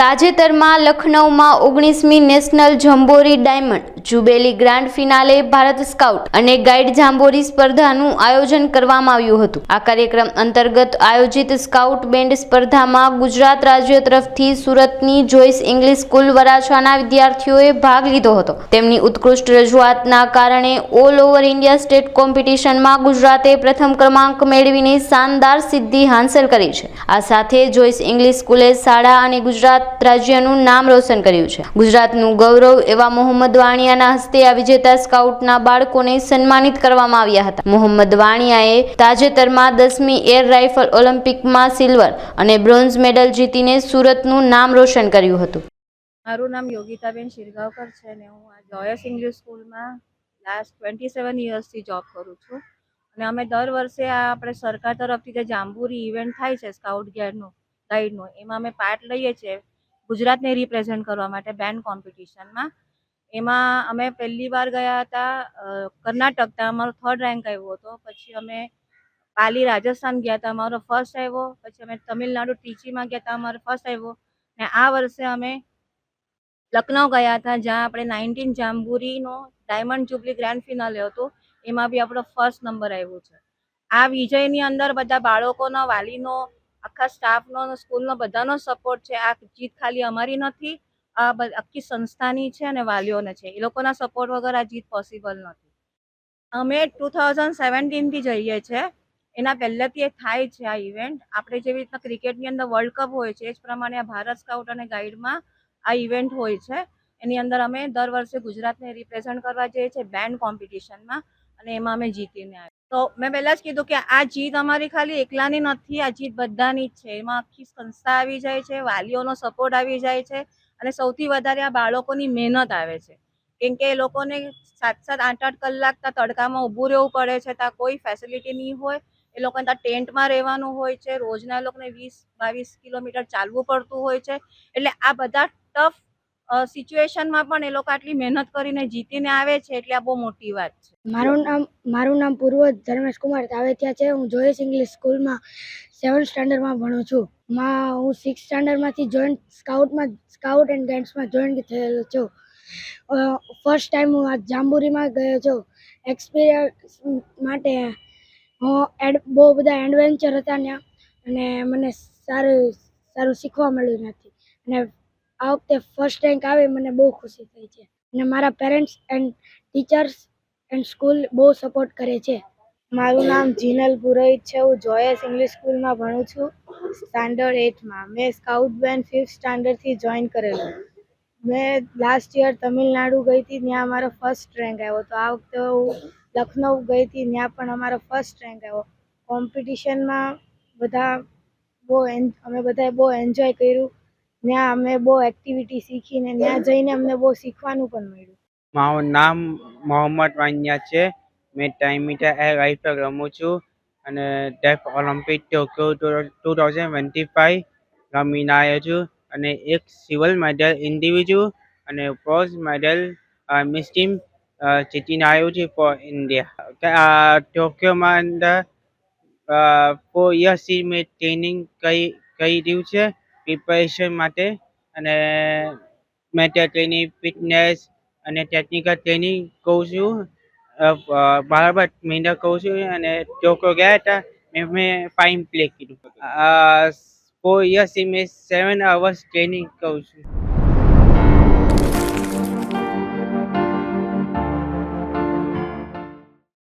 તાજેતરમાં લખનૌમાં ઓગણીસમી national jamboree diamond jubilee grand finale Bharat scout અને ગાઈડ જાંબોરી સ્પર્ધાનું આયોજન કરવામાં આવ્યું હતું. આ કાર્યક્રમ અંતર્ગત આયોજિત સ્કાઉટ બેન્ડ સ્પર્ધામાં ગુજરાત રાજ્ય તરફથી સુરતની જોઈસ ઇંગ્લિશ સ્કૂલ વરાછાના વિદ્યાર્થીઓએ ભાગ લીધો હતો. તેમની ઉત્કૃષ્ટ રજૂઆતના કારણે ઓલ ઓવર ઇન્ડિયા સ્ટેટ કોમ્પિટિશનમાં ગુજરાતે પ્રથમ ક્રમાંક મેળવીને શાનદાર સિદ્ધિ હાંસલ કરી છે. આ સાથે જોઈસ ઇંગ્લિશ સ્કૂલે શાળા અને ગુજરાત રાજ્યનું નામ રોશન કર્યું છે. ગુજરાતનું ગૌરવ એવા મોહમ્મદ વાણિયાના હસ્તે આ વિજેતા સ્કાઉટના બાળકોને સન્માનિત કરવામાં આવ્યા હતા. મોહમ્મદ વાણિયાએ તાજેતરમાં દસમી એર રાઇફલ ઓલિમ્પિકમાં સિલ્વર અને બ્રોન્ઝ મેડલ જીતીને સુરતનું નામ રોશન કર્યું હતું. મારું નામ યોગિતાબેન શિરગાવકર છે ને હું આ જોયસ ઇંગ્લિશ સ્કૂલમાં લાસ્ટ ટ્વેન્ટી સેવન ઇયર્સથી જોબ કરું છું. અને અમે દર વર્ષે આ આપણે સરકાર તરફથી જે જાંબુરી ઇવેન્ટ થાય છે સ્કાઉટ ગાઈડનું ગાઈડનું એમાં અમે પાર્ટ લઈએ છીએ. ગુજરાતને રિપ્રેઝેન્ટ કરવા માટે બેન્ડ કોમ્પિટિશનમાં એમાં અમે પહેલી વાર ગયા હતા કર્ણાટક ત્યાં અમારો થર્ડ રેન્ક આવ્યો હતો. પછી અમે પાલી રાજસ્થાન ગયા હતા, અમારો ફર્સ્ટ આવ્યો. પછી અમે તમિલનાડુ ટીચીમાં ગયા હતા, અમારો ફર્સ્ટ આવ્યો. ને આ વર્ષે અમે લખનઉ ગયા હતા, જ્યાં આપણે નાઇન્ટીન જાંબુરીનો ડાયમંડ જુબલી ગ્રાન્ડ ફિનાલે હતો. એમાં બી આપણો ફર્સ્ટ નંબર આવ્યો છે. આ વિજયની અંદર બધા બાળકોનો, વાલીનો આખા સ્ટાફનો સ્કૂલનો બધાનો સપોર્ટ છે. આ જીત ખાલી અમારી નથી, આ આખી સંસ્થાની છે અને વાલીઓને છે. એ લોકોના સપોર્ટ વગર આ જીત પોસિબલ નથી. અમે ટુ થાઉઝન્ડ સેવન્ટીનથી જઈએ છીએ એના પહેલેથી એ થાય છે આ ઇવેન્ટ. આપણે જેવી રીતના ક્રિકેટની અંદર વર્લ્ડ કપ હોય છે, એ જ પ્રમાણે આ ભારત સ્કાઉટ અને ગાઈડમાં આ ઇવેન્ટ હોય છે. એની અંદર અમે દર વર્ષે ગુજરાતને રિપ્રેઝેન્ટ કરવા જઈએ છીએ બેન્ડ કોમ્પિટિશનમાં અને એમાં અમે જીતીને તો મેં પહેલાં જ કીધું કે આ જીત અમારી ખાલી એકલાની નથી, આ જીત બધાની જ છે. એમાં આખી સંસ્થા આવી જાય છે, વાલીઓનો સપોર્ટ આવી જાય છે અને સૌથી વધારે આ બાળકોની મહેનત આવે છે. કેમ કે એ લોકોને સાત સાત આઠ આઠ કલાક ત્યાં તડકામાં ઊભું રહેવું પડે છે, ત્યાં કોઈ ફેસિલિટી નહીં હોય. એ લોકોને ત્યાં ટેન્ટમાં રહેવાનું હોય છે, રોજના લોકોને વીસ, બાવીસ કિલોમીટર ચાલવું પડતું હોય છે. એટલે આ બધા ટફ સિચ્યુએશનમાં પણ એ લોકો આટલી મહેનત કરીને જીતીને આવે છે એટલે આ બહુ મોટી વાત છે. મારું નામ મારું નામ પૂર્વ ધર્મેશ કુમાર તાવેતિયા છે. હું જોઈસ ઇંગ્લિશ સ્કૂલમાં સેવન્થ સ્ટાન્ડર્ડમાં ભણું છું. માં, હું સિક્સ સ્ટાન્ડર્ડમાંથી જોઈન સ્કાઉટમાં સ્કાઉટ એન્ડ ગાઈડ્સમાં જોઈન થયેલો છું. ફર્સ્ટ ટાઈમ હું આ જાંબુરીમાં ગયો છું. એક્સપિરિયન્સ માટે હું એડ, બહુ બધા એડવેન્ચર હતા ત્યાં. અને મને સારું સારું શીખવા મળ્યું નથી અને આ વખતે ફર્સ્ટ રેન્ક આવે મને બહુ ખુશી થઈ છે. અને મારા parents and teachers and school બહુ સપોર્ટ કરે છે. મારું નામ જીનલ પુરોહિત છે. હું જોયસ ઇંગ્લિશ સ્કૂલમાં ભણું છું. સ્ટાન્ડર્ડ એટમાં મેં. સ્કાઉટ બેન્ડ ફિફ્થ સ્ટાન્ડર્ડથી જોઈન કરેલું. મેં લાસ્ટ યર તમિલનાડુ ગઈ હતી. ત્યાં મારો ફર્સ્ટ રેન્ક આવ્યો તો આ વખતે હું લખનઉ ગઈ હતી. ત્યાં પણ અમારો ફર્સ્ટ રેન્ક આવ્યો. કોમ્પિટિશનમાં બધા બહુ અમે બધાએ બહુ એન્જોય કર્યું. ત્યાં અમે બહુ એક્ટિવિટી શીખીને ત્યાં જઈને અમને બહુ શીખવાનું પણ મળ્યું. મારું નામ મોહમ્મદ વાનિયા છે. મેં ટાઈમ મીટર એર રાઇફલ રમું છું અને deaf Olympic Tokyo two thousand twenty five રમીને આવ્યો છું અને એક silver medal individual and bronze medal miss team જીતીને આવ્યું છું ફોર ઇન્ડિયા ટોક્યોમાં અંદર ફોર યર્સથી મેં ટ્રેનિંગ કરી કરી રહ્યું છે પ્રિપેરેશન માટે અને મેં ત્યાં ટ્રેનિંગ, ફિટનેસ અને ટેકનિકલ ટ્રેનિંગ કહું છું. બરાબર મહિના કહું છું અને ચોકો ગયા હતા, મેં મેં ફાઇન પ્લે કીધું ફોર યર્સથી મેં સેવન અવર્સ ટ્રેનિંગ કહું છું.